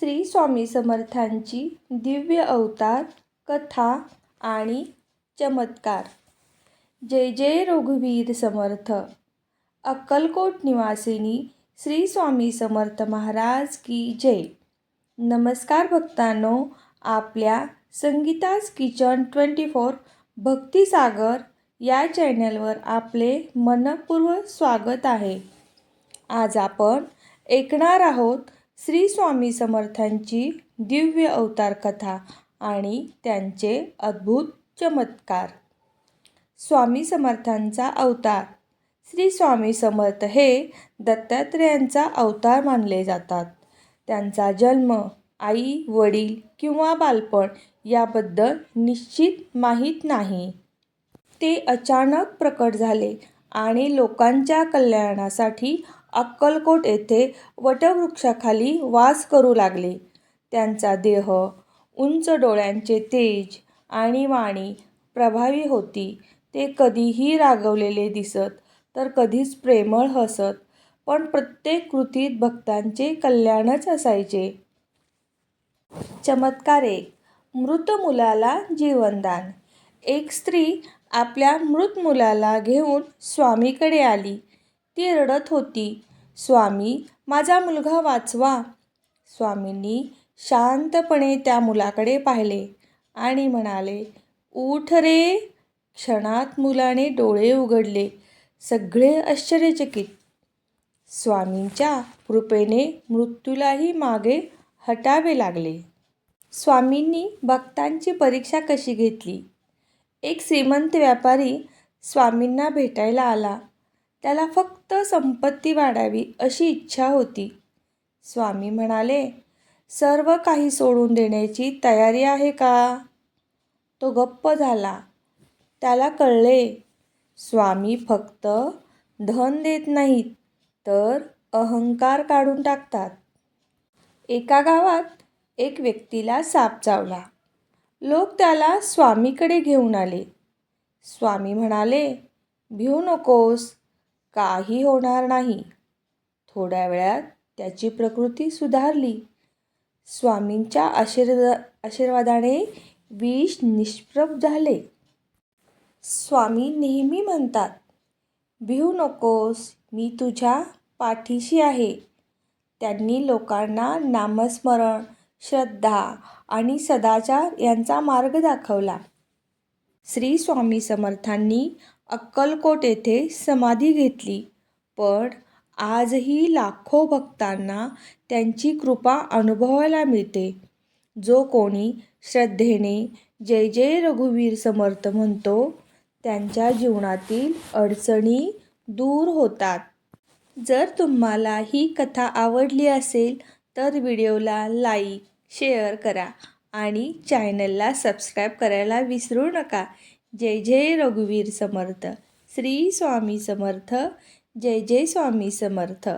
श्री स्वामी समर्थांची दिव्य अवतार कथा आणि चमत्कार. जय जय रघुवीर समर्थ. अक्कलकोट निवासिनी श्री स्वामी समर्थ महाराज की जय. नमस्कार भक्तांनो आपल्या Sangeeta's kitchen twenty four Bhakti Sagar या चॅनलवर आपले मनपूर्वक स्वागत आहे. आज आपण ऐकणार आहोत श्री स्वामी समर्थांची दिव्य अवतार कथा आणि त्यांचे अद्भुत चमत्कार. स्वामी समर्थांचा अवतार. श्री स्वामी समर्थ हे दत्तात्रेयांचा अवतार मानले जातात. त्यांचा जन्म आई वडील किंवा बालपण याबद्दल निश्चित माहीत नाही. ते अचानक प्रकट झाले आणि लोकांच्या कल्याणासाठी अक्कलकोट येथे वटवृक्षाखाली वास करू लागले. त्यांचा देह उंच डोळ्यांचे तेज आणि वाणी प्रभावी होती. ते कधीही रागवलेले दिसत तर कधीच प्रेमळ हसत पण प्रत्येक कृतीत भक्तांचे कल्याणच असायचे. चमत्कार एक मृत मुलाला जीवनदान. एक स्त्री आपल्या मृत मुलाला घेऊन स्वामीकडे आली. ती रडत होती. स्वामी माझा मुलगा वाचवा. स्वामींनी शांतपणे त्या मुलाकडे पाहिले आणि म्हणाले उठ रे. क्षणात मुलाने डोळे उघडले सगळे आश्चर्यचकित. स्वामींच्या कृपेने मृत्यूलाही मागे हटावे लागले. स्वामींनी भक्तांची परीक्षा कशी घेतली? एक श्रीमंत व्यापारी स्वामींना भेटायला आला. त्याला फक्त संपत्ती वाढावी अशी इच्छा होती. स्वामी म्हणाले सर्व काही सोडून देण्याची तयारी आहे का? तो गप्प झाला. त्याला कळले स्वामी फक्त धन देत नाहीत तर अहंकार काढून टाकतात. एका गावात एक व्यक्तीला साप चावला. लोक त्याला स्वामीकडे घेऊन आले. स्वामी म्हणाले भिऊ नकोस काही होणार नाही. थोड्या वेळात त्याची प्रकृती सुधारली. स्वामींच्या आशीर्वा आशीर्वादाने विष निष्प्रभ झाले. स्वामी नेहमी म्हणतात भिऊ नकोस मी तुझ्या पाठीशी आहे. त्यांनी लोकांना नामस्मरण श्रद्धा आणि सदाचार यांचा मार्ग दाखवला. श्री स्वामी समर्थांनी अक्कलकोट येथे समाधी घेतली. पण आजही लाखो भक्तांना त्यांची कृपा अनुभवायला मिळते. जो कोणी श्रद्धेने जय जय रघुवीर समर्थ म्हणतो त्यांच्या जीवनातील अडचणी दूर होतात. जर तुम्हाला ही कथा आवडली असेल तर व्हिडिओला लाईक शेअर करा आणि चॅनलला सबस्क्राईब करायला विसरू नका. जय जय रघुवीर समर्थ. श्री स्वामी समर्थ. जय जय स्वामी समर्थ.